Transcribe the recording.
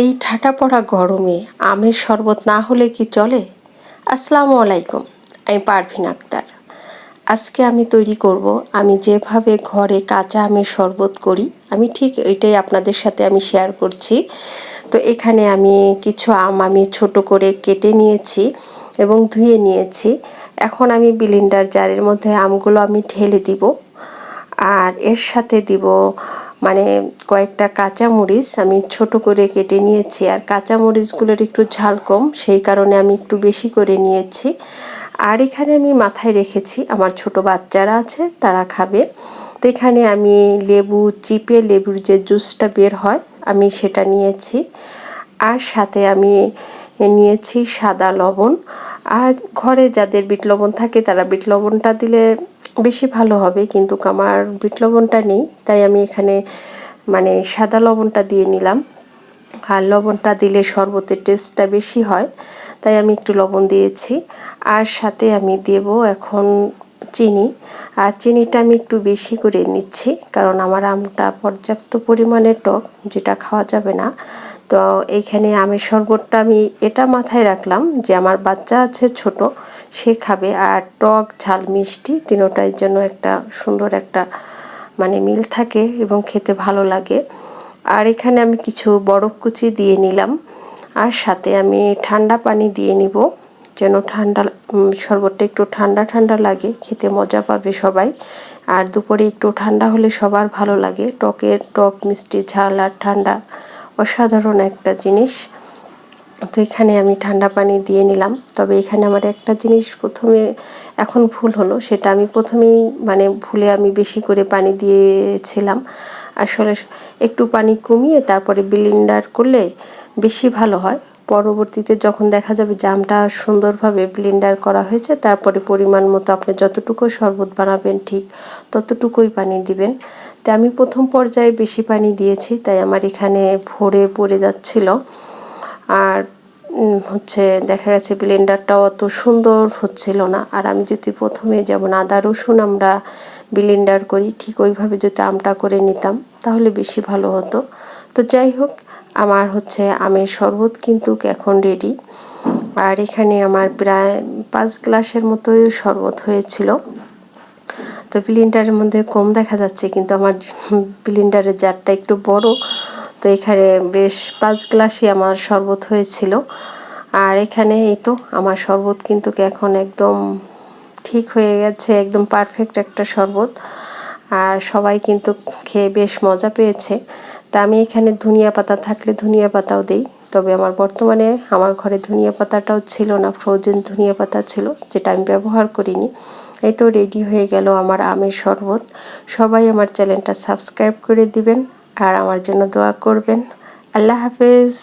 এই ঠাটা পড়া গরমে আমের শরবত না হলে কি চলে? আসসালামু আলাইকুম, আমি পারভিন আক্তার। আজকে আমি তৈরি করব, আমি যেভাবে ঘরে কাঁচা আমের শরবত করি, আমি ঠিক এটাই আপনাদের সাথে আমি শেয়ার করছি। তো এখানে আমি কিছু আম আমি ছোট করে কেটে নিয়েছি এবং ধুয়ে নিয়েছি। এখন আমি বিলিন্ডার জারের মধ্যে আমগুলো আমি ঢেলে দিব। আর এর সাথে দিব মানে কয়েকটা কাঁচা মরিচ আমি ছোট করে কেটে নিয়েছি, আর কাঁচা মরিচগুলোর একটু ঝাল কম, সেই কারণে আমি একটু বেশি করে নিয়েছি। আর এখানে আমি মাথায় রেখেছি, আমার ছোট বাচ্চারা আছে, তারা খাবে। তো এখানে আমি লেবু, চিপে লেবুর যে জুসটা বের হয়, আমি সেটা নিয়েছি। আর সাথে আমি নিয়েছি সাদা লবণ। আর ঘরে যাদের বিট লবণ থাকে, তারা বিট লবণটা দিলে বেশি ভালো হবে, কিন্তু আমার বিট লবণটা নেই, তাই আমি এখানে মানে সাদা লবণটা দিয়ে নিলাম। আর লবণটা দিলে শরবতের টেস্টটা বেশি হয়, তাই আমি একটু লবণ দিয়েছি। আর সাথে আমি দেব এখন চিনি। আর চিনিটা আমি একটু বেশি করে নিচ্ছি, কারণ আমার আমটা পর্যাপ্ত পরিমাণে টক, যেটা খাওয়া যাবে না। তো এইখানে আমের শরবতটা আমি এটা মাথায় রাখলাম যে আমার বাচ্চা আছে ছোট, সে খাবে। আর টক, ঝাল, মিষ্টি তিনোটার জন্য একটা সুন্দর একটা মানে মিল থাকে এবং খেতে ভালো লাগে। আর এখানে আমি কিছু বরফ কুচি দিয়ে নিলাম। আর সাথে আমি ঠান্ডা পানি দিয়ে নিব। যেন ঠান্ডা শরবতটা একটু ঠান্ডা ঠান্ডা লাগে, খেতে মজা পাবে সবাই। আর দুপুরে একটু ঠান্ডা হলে সবার ভালো লাগে। টকের টক, মিষ্টি, ঝাল আর ঠান্ডা অসাধারণ একটা জিনিস। তো এখানে আমি ঠান্ডা পানি দিয়ে নিলাম। তবে এখানে আমার একটা জিনিস প্রথমে এখন ভুল হলো। সেটা আমি প্রথমেই মানে ভুলে আমি বেশি করে পানি দিয়েছিলাম। আসলে একটু পানি কমিয়ে তারপরে বিলিন্ডার করলে বেশি ভালো হয়। পরবর্তীতে যখন দেখা যাবে জামটা সুন্দরভাবে ব্লেন্ডার করা হয়েছে, তারপরে পরিমাণ মতো আপনি যতটুকু শরবত বানাবেন ঠিক ততটুকুই পানি দিবেন। তো আমি প্রথম পর্যায়ে বেশি পানি দিয়েছি, তাই আমার এখানে ভরে পড়ে যাচ্ছিল। আর হচ্ছে দেখা গেছে ব্লেন্ডারটাও অত সুন্দর হচ্ছিল না। আর আমি যদি প্রথমে যেমন আদা, রসুন আমরা ব্লেন্ডার করি, ঠিক ওইভাবে যদি আমটা করে নিতাম, তাহলে বেশি ভালো হতো। তো যাই হোক আমার হচ্ছে আমের শরবত কিন্তু এখন রেডি আর এখানে আমার প্রায় পাঁচ গ্লাসের মতো শরবত হয়েছিল। তো ব্লিন্ডারের মধ্যে কম দেখা যাচ্ছে, কিন্তু আমার ব্লিন্ডারের জারটা একটু বড়। তো এখানে বেশ পাঁচ গ্লাসই আমার শরবত হয়েছিল। আর এখানে এই তো আমার শরবত কিন্তু এখন একদম ঠিক হয়ে গেছে, একদম পারফেক্ট একটা শরবত। আর সবাই কিন্তু খেয়ে বেশ মজা পেয়েছে। তা আমি এখানে ধনিয়া পাতা থাকলে ধনিয়া পাতাও দিই। তবে আমার বর্তমানে আমার ঘরে ধনিয়া পাতাটাও ছিল না ফ্রোজেন ধনিয়া পাতা ছিল, যেটা আমি ব্যবহার করিনি। এই তো রেডি হয়ে গেল আমার আমের শরবত। সবাই আমার চ্যানেলটা সাবস্ক্রাইব করে দিবেন আর আমার জন্য দোয়া করবেন। আল্লাহ হাফেজ।